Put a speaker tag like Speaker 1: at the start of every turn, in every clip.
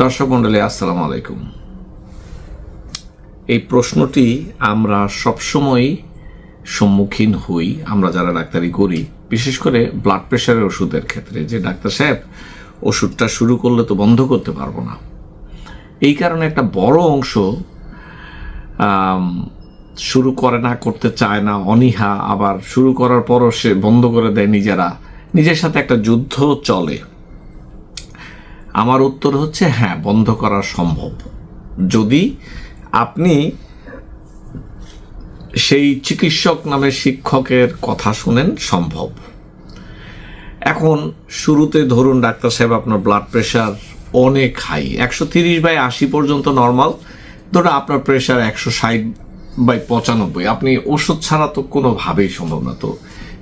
Speaker 1: দর্শক মন্ডলী, আসসালামু আলাইকুম। এই প্রশ্নটি আমরা সবসময় সম্মুখীন হই, আমরা যারা ডাক্তারি করি, বিশেষ করে ব্লাড প্রেশারের ওষুধের ক্ষেত্রে। যে ডাক্তার সাহেব ওষুধটা শুরু করলে তো বন্ধ করতে পারব না। এই কারণে একটা বড় অংশ শুরু করে না, করতে চায় না, অনীহা, আবার শুরু করার পরও সে বন্ধ করে দেয় নিজেরা। নিজের সাথে একটা যুদ্ধ চলে। আমার উত্তর হচ্ছে হ্যাঁ বন্ধ করা সম্ভব। যদি আপনি সেই চিকিৎসক নামে শিক্ষকের কথা শুনেন, সম্ভব। এখন শুরুতে ধরুন, ডাক্তার সাহেব, আপনার ব্লাড প্রেশার অনেক হাই একশো তিরিশ বাই আশি পর্যন্ত নর্মাল ধরুন আপনার প্রেশার একশো ষাট বাই পঁচানব্বই। আপনি ওষুধ ছাড়া তো কোনোভাবেই সম্ভব না। তো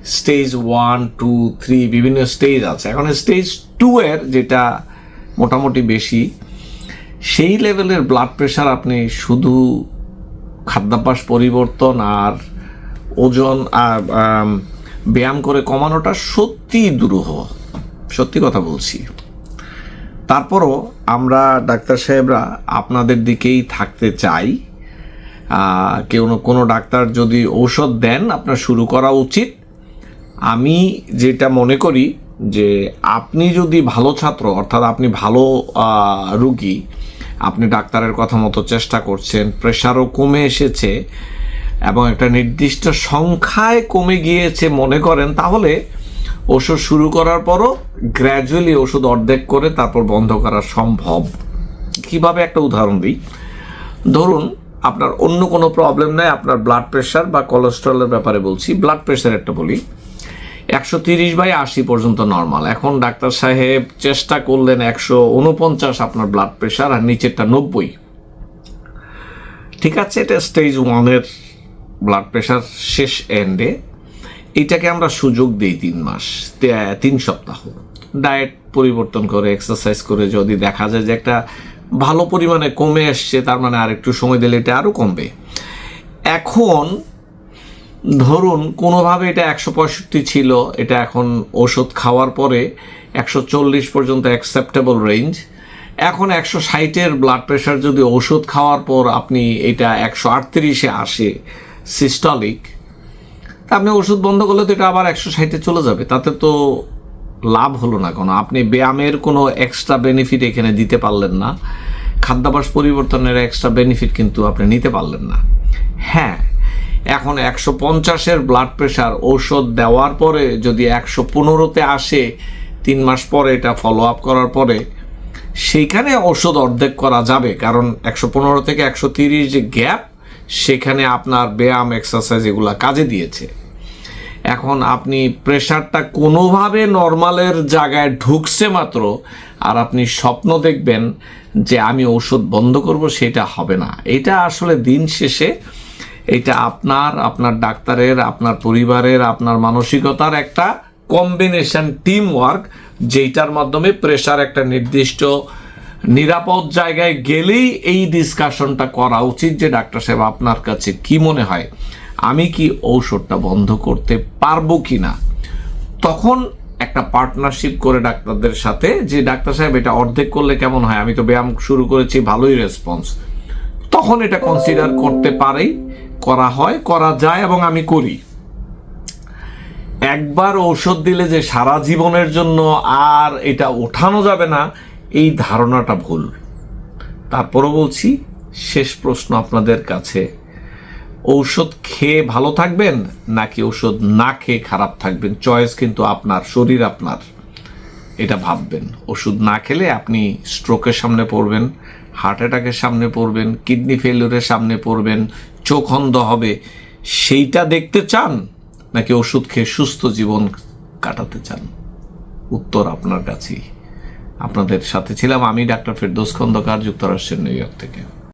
Speaker 1: স্টেজ ওয়ান টু থ্রি বিভিন্ন স্টেজ আছে। এখন স্টেজ টু এর যেটা মোটামুটি বেশি, সেই লেভেলের ব্লাড প্রেশার আপনি শুধু খাদ্যাভ্যাস পরিবর্তন আর ওজন আর ব্যায়াম করে কমানোটা সত্যি দুরূহ, সত্যি কথা বলছি। তারপরও আমরা ডাক্তার সাহেবরা আপনাদের দিকেই থাকতে চাই। কেউ কোনো ডাক্তার যদি ঔষধ দেন, আপনার শুরু করা উচিত। আমি যেটা মনে করি যে আপনি যদি ভালো ছাত্র, অর্থাৎ আপনি ভালো রুগী, আপনি ডাক্তারের কথা মতো চেষ্টা করছেন, প্রেশারও কমে এসেছে এবং একটা নির্দিষ্ট সংখ্যায় কমে গিয়েছে মনে করেন, তাহলে ওষুধ শুরু করার পরও গ্র্যাজুয়ালি ওষুধ অর্ধেক করে তারপর বন্ধ করা সম্ভব। কীভাবে একটা উদাহরণ দিই? ধরুন, আপনার অন্য কোনো প্রবলেম নেই, আপনার ব্লাড প্রেশার বা কোলেস্ট্রলের ব্যাপারে বলছি ব্লাড প্রেশার একটা বলি। একশো তিরিশ বাই আশি পর্যন্ত নর্মাল এখন ডাক্তার সাহেব চেষ্টা করলেন একশো উনপঞ্চাশ আপনার ব্লাড প্রেশার আর নিচেরটা নব্বই। ঠিক আছে, এটা স্টেজ ওয়ানের ব্লাড প্রেশার শেষ এন্ডে এটাকে আমরা সুযোগ দিই তিন মাস তিন সপ্তাহ। ডায়েট পরিবর্তন করে এক্সারসাইজ করে যদি দেখা যায় যে একটা ভালো পরিমাণে কমে আসছে, তার মানে আর একটু সময় দিলে এটা আরও কমবে। এখন ধরুন, কোনোভাবে এটা একশো পঁয়ষট্টি ছিল, এটা এখন ওষুধ খাওয়ার পরে একশো চল্লিশ পর্যন্ত অ্যাকসেপ্টেবল রেঞ্জ এখন একশো ষাটের ব্লাড প্রেশার যদি ওষুধ খাওয়ার পর আপনি এটা একশো আটত্রিশে আসে সিস্টলিক তা আপনি ওষুধ বন্ধ করলে তো এটা আবার একশো ষাটে চলে যাবে। তাতে তো লাভ হলো না কোনো। আপনি ব্যায়ামের কোনো এক্সট্রা বেনিফিট এখানে দিতে পারলেন না। খাদ্যাভ্যাস পরিবর্তনের এক্সট্রা বেনিফিট কিন্তু আপনি নিতে পারলেন না। হ্যাঁ এখন একশো পঞ্চাশের ব্লাড প্রেশার ঔষধ দেওয়ার পরে যদি একশো পনেরোতে আসে, তিন মাস পরে এটা ফলো আপ করার পরে সেইখানে ওষুধ অর্ধেক করা যাবে। কারণ একশো পনেরো থেকে একশো তিরিশ যে গ্যাপ সেখানে আপনার ব্যায়াম এক্সারসাইজ এগুলা কাজে দিয়েছে। এখন আপনি প্রেশারটা কোনোভাবে নর্মালের জায়গায় ঢুকছে মাত্র, আর আপনি স্বপ্ন দেখবেন যে আমি ওষুধ বন্ধ করব, সেটা হবে না। এটা আসলে দিন শেষে এটা আপনার আপনার ডাক্তারের, আপনার পরিবারের, আপনার মানসিকতার একটা কম্বিনেশন টিম ওয়ার্ক যেটার মাধ্যমে প্রেশার একটা নির্দিষ্ট নিরাপদ জায়গায় গেলেই এই ডিসকাশনটা করা উচিত যে ডাক্তার সাহেব আপনার কাছে কি মনে হয়? আমি কি ঔষধটা বন্ধ করতে পারব কি না তখন একটা পার্টনারশিপ করে ডাক্তারদের সাথে যে ডাক্তার সাহেব এটা অর্ধেক করলে কেমন হয়? আমি তো ব্যায়াম শুরু করেছি, ভালোই রেসপন্স তখন এটা কনসিডার করতে পারেই। করা হয়, করা যায় এবং আমি করি। একবার ঔষধ দিলে যে সারা জীবনের জন্য আর এটা ওঠানো যাবে না, এই ধারণাটা ভুল। তারপরও বলছি, শেষ প্রশ্ন আপনাদের কাছে। ঔষধ খেয়ে ভালো থাকবেন নাকি ঔষধ না খেয়ে খারাপ থাকবেন? চয়েস কিন্তু আপনার, শরীর আপনার। এটা ভাববেন। ওষুধ না খেলে আপনি স্ট্রোকের সামনে পড়বেন হার্ট অ্যাটাকের সামনে পড়বেন কিডনি ফেলিওরের সামনে পড়বেন, চোখ অন্ধ হবে, সেইটা দেখতে চান নাকি ওষুধ খেয়ে সুস্থ জীবন কাটাতে চান? উত্তর আপনার কাছেই। আপনাদের সাথে ছিলাম আমি, ডাক্তার ফেরদৌস খন্দকার, যুক্তরাষ্ট্রের নিউ ইয়র্ক থেকে।